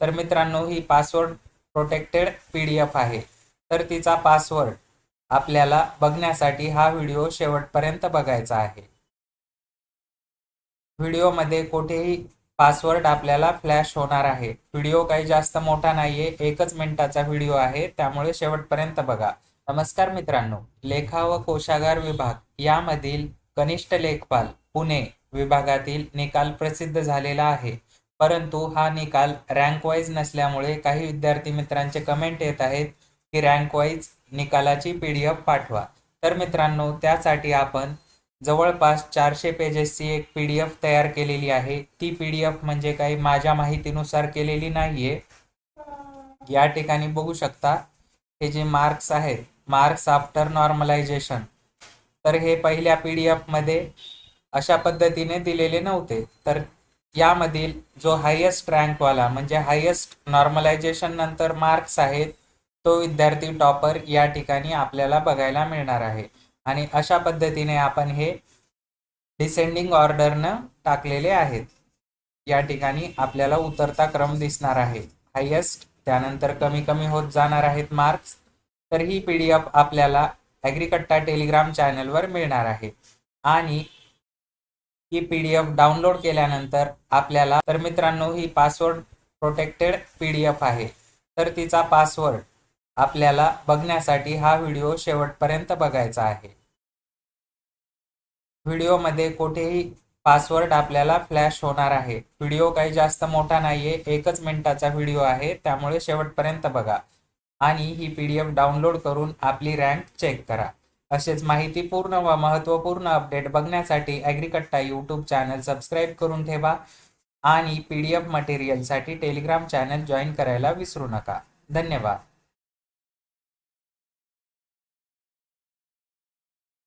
तर मित्रांनो ही password protected P D F आहे. तर तिचा पासवर्ड आपल्याला बघण्यासाठी हा व्हिडिओ शेवटपर्यंत बघायचा आहे. व्हिडिओमध्ये कुठेही पासवर्ड आपल्याला फ्लॅश होणार आहे. व्हिडिओ काही जास्त मोठा नाहीये एकच मिनिटाचा व्हिडिओ आहे त्यामुळे शेवटपर्यंत बघा. नमस्कार मित्रांनो लेखा व कोशागार विभाग यामधील कनिष्ठ लेखपाल पुणे विभागातील निकाल प्रसिद्ध झालेला आहे. परंतु हा निकाल रँक वाईज नसल्यामुळे काही विद्यार्थी मित्रांचे कमेंट येत आहेत की रँक वाईज निकालाची पी डी एफ पाठवा. तर मित्रांनो त्यासाठी आपण जवळपास चारशे पेजेसची एक पी डी एफ तयार केलेली आहे. ती पी डी एफ म्हणजे काही माझ्या माहितीनुसार केलेली नाहीये. या ठिकाणी बघू शकता हे जे मार्क्स आहेत मार्क्स आफ्टर नॉर्मलायझेशन तर हे पहिल्या पी डी एफमध्ये अशा पद्धतीने दिलेले नव्हते. तर यामधील जो हायेस्ट रँकवाला म्हणजे हायेस्ट नॉर्मलायझेशन नंतर मार्क्स आहेत तो विद्यार्थी टॉपर या ठिकाणी आपल्याला बघायला मिळणार आहे. आणि अशा पद्धतीने आपण हे डिसेंडिंग ऑर्डरनं टाकलेले आहेत. या ठिकाणी आपल्याला उतरता क्रम दिसणार आहे. हायेस्ट त्यानंतर कमी कमी होत जाणार आहेत मार्क्स तर ही पी डी एफ आपल्याला ॲग्रिकट्टा टेलिग्राम चॅनलवर मिळणार आहे. आणि ही पी डी एफ डाउनलोड केल्यानंतर आपल्याला तर मित्रांनो ही password protected P D F आहे. तर तिचा पासवर्ड आपल्याला बघण्यासाठी हा व्हिडिओ शेवटपर्यंत बघायचा आहे. व्हिडिओमध्ये कुठेही पासवर्ड आपल्याला फ्लॅश होणार आहे. व्हिडिओ काही जास्त मोठा नाहीये एकच मिनिटाचा व्हिडिओ आहे त्यामुळे शेवटपर्यंत बघा. आणि ही पी डी एफ डाउनलोड करून आपली रँक चेक करा. असेच माहितीपूर्ण व महत्त्वपूर्ण अपडेट बघण्यासाठी ॲग्रिकट्टा यूट्यूब चॅनल सबस्क्राईब करून ठेवा आणि पी डी एफ मटेरियलसाठी टेलिग्राम चॅनल जॉईन करायला विसरू नका. धन्यवाद.